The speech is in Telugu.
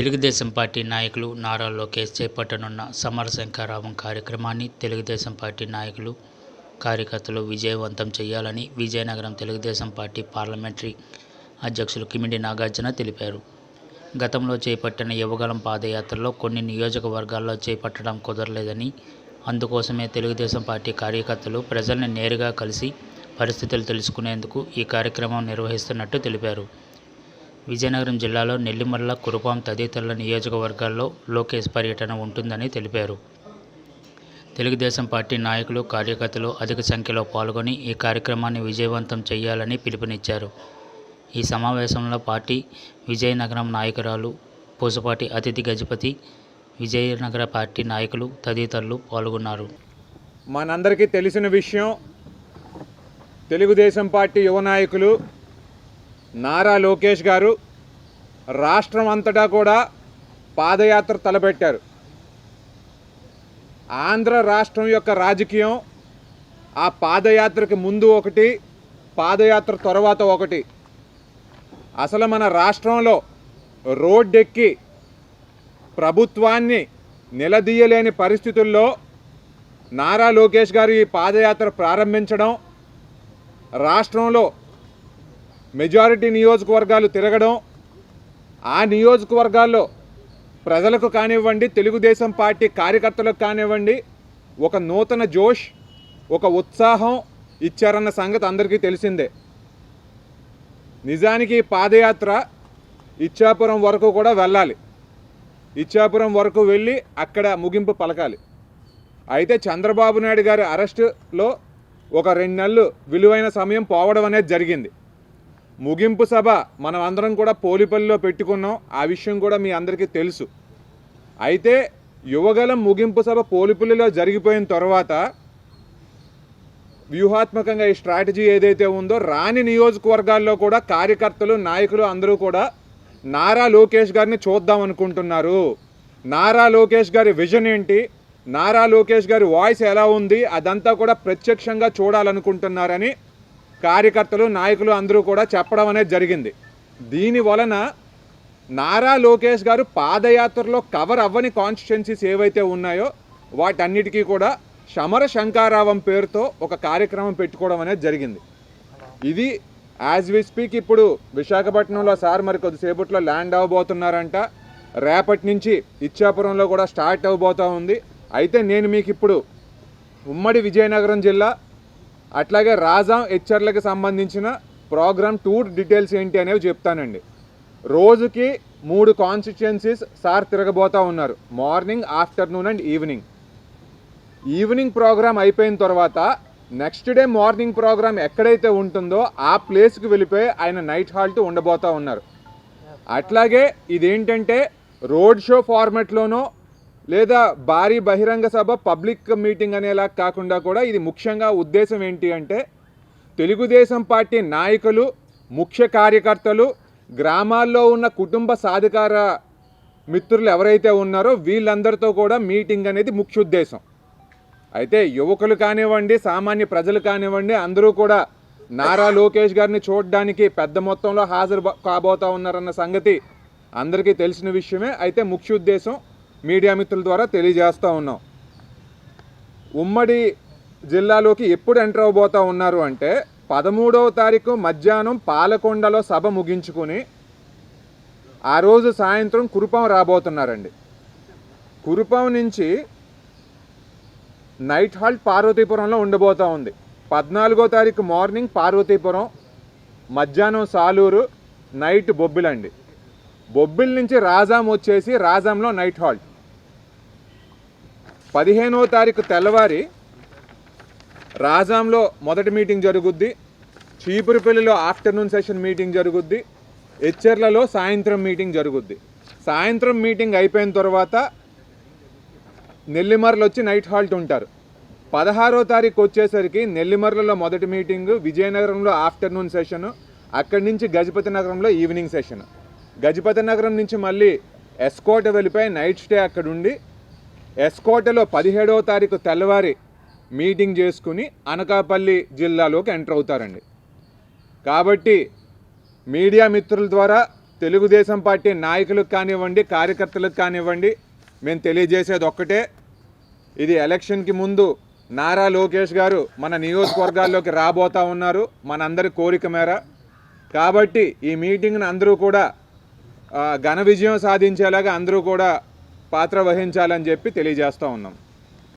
తెలుగుదేశం పార్టీ నాయకులు నారా లోకేష్ చేపట్టనున్న సమరశంఖారావం కార్యక్రమాన్ని తెలుగుదేశం పార్టీ నాయకులు కార్యకర్తలు విజయవంతం చేయాలని విజయనగరం తెలుగుదేశం పార్టీ పార్లమెంటరీ అధ్యక్షులు కిమిడి నాగార్జున తెలిపారు. గతంలో చేపట్టిన యువగలం పాదయాత్రలో కొన్ని నియోజకవర్గాల్లో చేపట్టడం కుదరలేదని అందుకోసమే తెలుగుదేశం పార్టీ కార్యకర్తలు ప్రజల్ని నేరుగా కలిసి పరిస్థితులు తెలుసుకునేందుకు ఈ కార్యక్రమం నిర్వహిస్తున్నట్టు తెలిపారు. విజయనగరం జిల్లాలో నెల్లిమర్ల కురుపాం తదితరుల నియోజకవర్గాల్లో లోకేష్ పర్యటన ఉంటుందని తెలిపారు. తెలుగుదేశం పార్టీ నాయకులు కార్యకర్తలు అధిక సంఖ్యలో పాల్గొని ఈ కార్యక్రమాన్ని విజయవంతం చేయాలని పిలుపునిచ్చారు. ఈ సమావేశంలో పార్టీ విజయనగరం నాయకురాలు పూసపాటి అతిథి గజపతి విజయనగర పార్టీ నాయకులు తదితరులు పాల్గొన్నారు. మనందరికీ తెలిసిన విషయం తెలుగుదేశం పార్టీ యువ నాయకులు నారా లోకేష్ గారు రాష్ట్రం అంతటా కూడా పాదయాత్ర తలపెట్టారు. ఆంధ్ర రాష్ట్రం యొక్క రాజకీయం ఆ పాదయాత్రకి ముందు ఒకటి పాదయాత్ర తర్వాత ఒకటి. అసలు మన రాష్ట్రంలో రోడ్డెక్కి ప్రభుత్వాన్ని నిలదీయలేని పరిస్థితుల్లో నారా లోకేష్ గారు ఈ పాదయాత్ర ప్రారంభించడం రాష్ట్రంలో మెజారిటీ నియోజకవర్గాలు తిరగడం ఆ నియోజకవర్గాల్లో ప్రజలకు కానివ్వండి తెలుగుదేశం పార్టీ కార్యకర్తలకు కానివ్వండి ఒక నూతన జోష్ ఒక ఉత్సాహం ఇచ్చారన్న సంగతి అందరికీ తెలిసిందే. నిజానికి పాదయాత్ర ఇచ్చాపురం వరకు కూడా వెళ్ళాలి. ఇచ్చాపురం వరకు వెళ్ళి అక్కడ ముగింపు పలకాలి. అయితే చంద్రబాబు నాయుడు గారి అరెస్టులో ఒక రెండు నెలలు విలువైన సమయం పోవడం అనేది జరిగింది. ముగింపు సభ మనం అందరం కూడా పోలిపల్లిలో పెట్టుకున్నాం. ఆ విషయం కూడా మీ అందరికీ తెలుసు. అయితే యువగలం ముగింపు సభ పోలిపల్లిలో జరిగిపోయిన తర్వాత వ్యూహాత్మకంగా ఈ స్ట్రాటజీ ఏదైతే ఉందో రాని నియోజకవర్గాల్లో కూడా కార్యకర్తలు నాయకులు అందరూ కూడా నారా లోకేష్ గారిని చూద్దాం అనుకుంటున్నారు. నారా లోకేష్ గారి విజన్ ఏంటి? నారా లోకేష్ గారి వాయిస్ ఎలా ఉంది? అదంతా కూడా ప్రత్యక్షంగా చూడాలనుకుంటున్నారని కార్యకర్తలు నాయకులు అందరూ కూడా చెప్పడం అనేది జరిగింది. దీని వలన నారా లోకేష్ గారు పాదయాత్రలో కవర్ అవ్వని కాన్స్టిట్యున్సీస్ ఏవైతే ఉన్నాయో వాటన్నిటికీ కూడా సమర శంకారావం పేరుతో ఒక కార్యక్రమం పెట్టుకోవడం అనేది జరిగింది. ఇది యాజ్ వి స్పీక్ ఇప్పుడు విశాఖపట్నంలో సార్ మరి కొద్దిసేపట్లో ల్యాండ్ అవ్వబోతున్నారంట రేపటి నుంచి ఇచ్చాపురంలో కూడా స్టార్ట్ అవ్వబోతూ ఉంది. అయితే నేను మీకు ఇప్పుడు ఉమ్మడి విజయనగరం జిల్లా అట్లాగే రాజాం హెచ్చర్లకు సంబంధించిన ప్రోగ్రామ్ టూర్ డీటెయిల్స్ ఏంటి అనేవి చెప్తానండి. రోజుకి మూడు కాన్స్టిట్యుయెన్సీస్ సార్ తిరగబోతూ ఉన్నారు. Morning afternoon and evening. Evening program అయిపోయిన తర్వాత నెక్స్ట్ డే మార్నింగ్ ప్రోగ్రామ్ ఎక్కడైతే ఉంటుందో ఆ ప్లేస్కి వెళ్ళిపోయి ఆయన నైట్ హాల్ట్ ఉండబోతూ ఉన్నారు. అట్లాగే ఇదేంటంటే రోడ్ షో ఫార్మెట్లోనో లేదా భారీ బహిరంగ సభ పబ్లిక్ మీటింగ్ అనేలా కాకుండా కూడా ఇది ముఖ్యంగా ఉద్దేశం ఏంటి అంటే తెలుగుదేశం పార్టీ నాయకులు ముఖ్య కార్యకర్తలు గ్రామాల్లో ఉన్న కుటుంబ సాధికార మిత్రులు ఎవరైతే ఉన్నారో వీళ్ళందరితో కూడా మీటింగ్ అనేది ముఖ్య ఉద్దేశం. అయితే యువకులు కానివ్వండి సామాన్య ప్రజలు కానివ్వండి అందరూ కూడా నారా లోకేష్ గారిని చూడడానికి పెద్ద మొత్తంలో హాజరు కాబోతా ఉన్నారన్న సంగతి అందరికీ తెలిసిన విషయమే. అయితే ముఖ్య ఉద్దేశం మీడియా మిత్రుల ద్వారా తెలియజేస్తూ ఉన్నాం. ఉమ్మడి జిల్లాలోకి ఎప్పుడు ఎంటర్ అవబోతా ఉన్నారు అంటే పదమూడవ తారీఖు మధ్యాహ్నం పాలకొండలో సభ ముగించుకుని ఆ రోజు సాయంత్రం కురుపాం రాబోతున్నారండి. కురుపాం నుంచి నైట్ హాల్ట్ పార్వతీపురంలో ఉండబోతా ఉంది. పద్నాలుగో తారీఖు మార్నింగ్ పార్వతీపురం మధ్యాహ్నం సాలూరు నైట్ బొబ్బిలండి. బొబ్బిల్ నుంచి రాజాం వచ్చేసి రాజాంలో నైట్ హాల్ట్ పదిహేనవ తారీఖు తెల్లవారి రాజాంలో మొదటి మీటింగ్ జరుగుద్ది. చీపురుపల్లిలో ఆఫ్టర్నూన్ సెషన్ మీటింగ్ జరుగుద్ది. హెచ్చర్లలో సాయంత్రం మీటింగ్ జరుగుద్ది. సాయంత్రం మీటింగ్ అయిపోయిన తర్వాత నెల్లిమర్లు వచ్చి నైట్ హాల్ట్ ఉంటారు. పదహారో తారీఖు వచ్చేసరికి నెల్లిమర్లలో మొదటి మీటింగు విజయనగరంలో ఆఫ్టర్నూన్ సెషన్ అక్కడి నుంచి గజపతి నగరంలో ఈవినింగ్ సెషన్. గజపతి నగరం నుంచి మళ్ళీ ఎస్కోట వెళ్ళిపోయి నైట్ స్టే అక్కడ ఉండి ఎస్కోటలో పదిహేడవ తారీఖు తెల్లవారి మీటింగ్ చేసుకుని అనకాపల్లి జిల్లాలోకి ఎంటర్ అవుతారండి. కాబట్టి మీడియా మిత్రుల ద్వారా తెలుగుదేశం పార్టీ నాయకులకు కానివ్వండి కార్యకర్తలకు కానివ్వండి మేము తెలియజేసేది ఒక్కటే. ఇది ఎలక్షన్కి ముందు నారా లోకేష్ గారు మన నియోజకవర్గాల్లోకి రాబోతా ఉన్నారు మనందరి కోరిక మేర. కాబట్టి ఈ మీటింగ్ని అందరూ కూడా ఘన విజయం సాధించేలాగా అందరూ కూడా పాత్ర వహించాలని చెప్పి తెలియజేస్తూ ఉన్నాం.